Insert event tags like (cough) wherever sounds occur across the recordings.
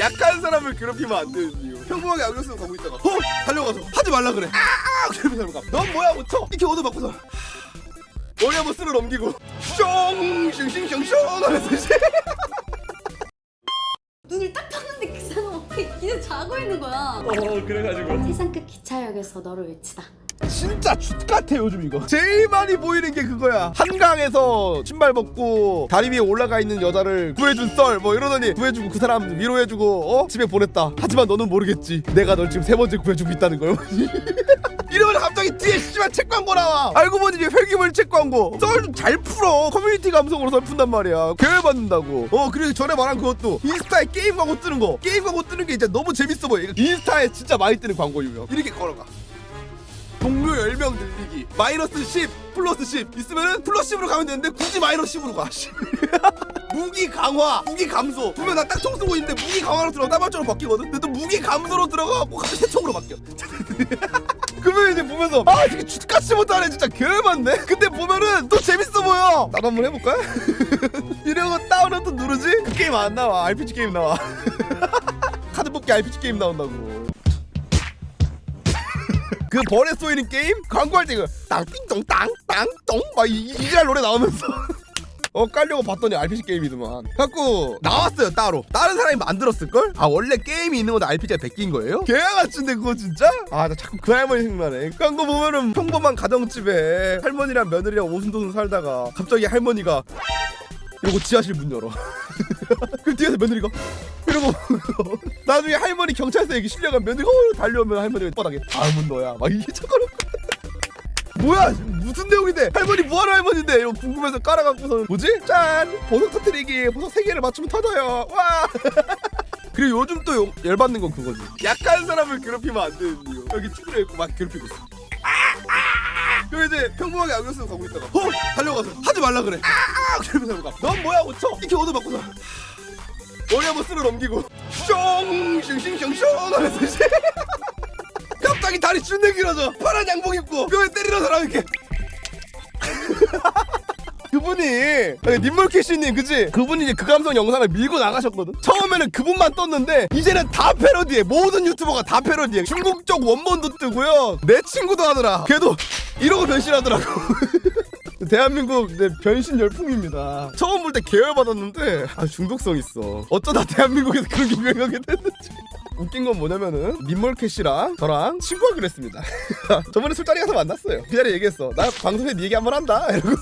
약한 사람을 괴롭히면 안 되는 이유. 평범하게 쓰고 가고 있다가 어? 달려가서 하지 말라 그래. 아! 괴롭히는 사람 가넌 뭐야 못 쳐? 이렇게 얻어 받고서. 머리 한번 쓸어 넘기고. 숑 숑숑숑숑 하면서 이제. 눈을 딱 떴는데 그 사람 앞에 기는 자고 있는 거야. 어 그래가지고. 세상 끝 기차역에서 너를 외치다. 진짜 윷같아 요즘 이거. 제일 많이 보이는 게 그거야. 한강에서 신발 벗고 다리 위에 올라가 있는 여자를 구해준 썰 뭐 이러더니 구해주고 그 사람 위로해주고 어? 집에 보냈다. 하지만 너는 모르겠지. 내가 널 지금 세 번째 구해주고 있다는 거요 (laughs) 이러면 갑자기 뒤에 씨발 책 광고 나와. 알고 보니 회기물 책 광고. 썰 좀 잘 풀어. 커뮤니티 감성으로 썰 푼단 말이야. 교회 받는다고. 어 그리고 전에 말한 그것도 인스타에 게임 광고 뜨는 거. 게임 광고 뜨는 게 이제 너무 재밌어 보여. 인스타에 진짜 많이 뜨는 광고 유명 이렇게 걸어가 동료 10명 늘리기. 마이너스 10 플러스 10 있으면은 플러스 10으로 가면 되는데 굳이 마이너스 10으로 가 씨. (laughs) 무기 강화 무기 감소. 보면 나 딱총 쏘고 있는데 무기 강화로 들어가 따발적으로 바뀌거든? 근데 또 무기 감소로 들어가고 갑자기 새총으로 바뀌어. (laughs) 그러면 이제 보면서 아 이게 죽같이 못하네. 진짜 개열받네. 근데 보면은 또 재밌어 보여. 나도 한번 해볼까? (laughs) 이러고 다운로드 누르지? 그 게임 안 나와. RPG 게임 나와. 카드 뽑기 RPG 게임 나온다고 그 벌에 쏘이는 게임 광고할 때그 땅띵동 땅땅똥 막 이- 이- 이지랄 노래 나오면서 (laughs) 어 깔려고 봤더니 RPG 게임이더만 갖고 나왔어요 따로 다른 사람이 만들었을걸? 아 원래 게임이 있는 건데 RPG가 베낀 거예요? 개같은데 그거 진짜? 아 나 자꾸 그 할머니 생각나네 광고 보면은 평범한 가정집에 할머니랑 며느리랑 오순도순 살다가 갑자기 할머니가 이러고 지하실 문 열어. (laughs) 그 뒤에서 며느리가 이러고 (laughs) 나중에 할머니 경찰서 얘기 실려간 며느리가 어, 달려오면 할머니가 뻔하게 다음은 너야. 막 이게 쳐가놓고 (laughs) 뭐야 무슨 내용인데? 할머니 뭐하는 할머니인데? 이러고 궁금해서 깔아갖고서 뭐지? 짠! 보석 터트리기 보석 세 개를 맞추면 터져요. 와! 그리고 요즘 또 요- 열받는 건 그거지. 약한 사람을 괴롭히면 안 되는 이유. 여기 쭈그려 있고 막 괴롭히고 있어 그리고 이제 평범하게 쓰고 가고 있다가 어? 달려가서 하지 말라 그래 아! 괴롭히는 사람 가넌 뭐야 못쳐 이렇게 얻어 받고서 머리 한번 쓸어 넘기고 숑 숑숑숑숑 하면서 이제 (laughs) 갑자기 다리 준내 길어져 파란 양복 입고 뼈에 때리는 사람 이렇게 (laughs) 그분이 님몰캐시님 그지? 그분이 이제 그 감성 영상을 밀고 나가셨거든 처음에는 그분만 떴는데 이제는 다 패러디해 모든 유튜버가 다 패러디해 중국 쪽 원본도 뜨고요 내 친구도 하더라 걔도 이러고 변신하더라고 (laughs) 대한민국 내 변신 열풍입니다 처음 볼 때 계열 받았는데 아 중독성 있어 어쩌다 대한민국에서 그런 게 유행하게 됐는지 웃긴 건 뭐냐면은 민몰캐 씨랑 저랑 친구하기로 했습니다. (laughs) 저번에 술자리 가서 만났어요. 그 자리에 얘기했어. 나 방송에 네 얘기 한번 한다. (laughs) 이러고.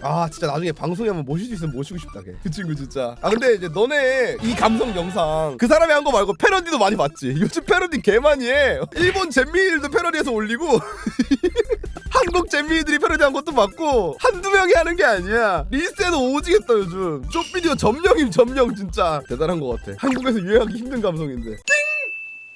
아 진짜 나중에 방송에 한번 모실 수 있으면 모시고 싶다. 걔. 그 친구 진짜. 아 근데 이제 너네 이 감성 영상 그 사람이 한 거 말고 패러디도 많이 봤지. 요즘 패러디 개 많이 해. 일본 잼민이들도 패러디해서 올리고. 한국 잼민이들이 패러디한 것도 맞고 한두 명이 하는 게 아니야. 리스트에도 오지겠다 요즘. 쇼비디오 점령임 점령 진짜. 대단한 것 같아. 한국에서 유행하기 힘든 감성인데.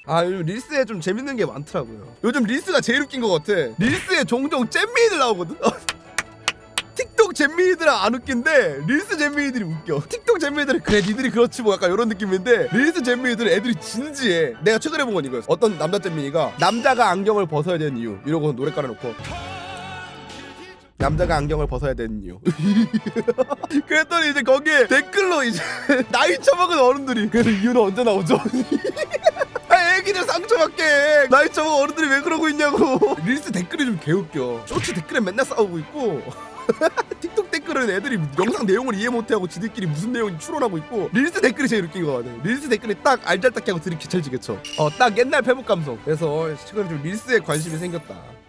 아 요즘 릴스에 좀 재밌는 게 많더라고요. 요즘 릴스가 제일 웃긴 것 같아. 릴스에 종종 잼미이들 나오거든. (laughs) 틱톡 잼미이들은 안 웃긴데 릴스 잼미이들이 웃겨. 틱톡 잼미이들은 그래 니들이 그렇지 뭐 약간 이런 느낌인데 릴스 잼미이들은 애들이 진지해. 내가 최근에 본 건 이거였어. 어떤 남자 잼미이가 남자가 안경을 벗어야 되는 이유. 이러고 노래 깔아놓고 남자가 안경을 벗어야 되는 이유. (laughs) 그랬더니 이제 거기에 댓글로 이제 (laughs) 나이 처먹은 어른들이 그래서 이유는 언제 나오죠? (laughs) 아 애기들 상처받게 나이 처먹은 어른들이 왜 그러고 있냐고. 릴스 댓글이 좀 개웃겨. 쇼츠 댓글에 맨날 싸우고 있고. 틱톡 댓글은 애들이 영상 내용을 이해 못하고 지들끼리 무슨 내용인지 추론하고 있고. 릴스 댓글이 제일 웃긴 거 같아 릴스 댓글이 딱 알잘딱하고 들이 개찰지게 쳐어딱 옛날 페북 감성. 그래서 최근에 좀 릴스에 관심이 생겼다. 음.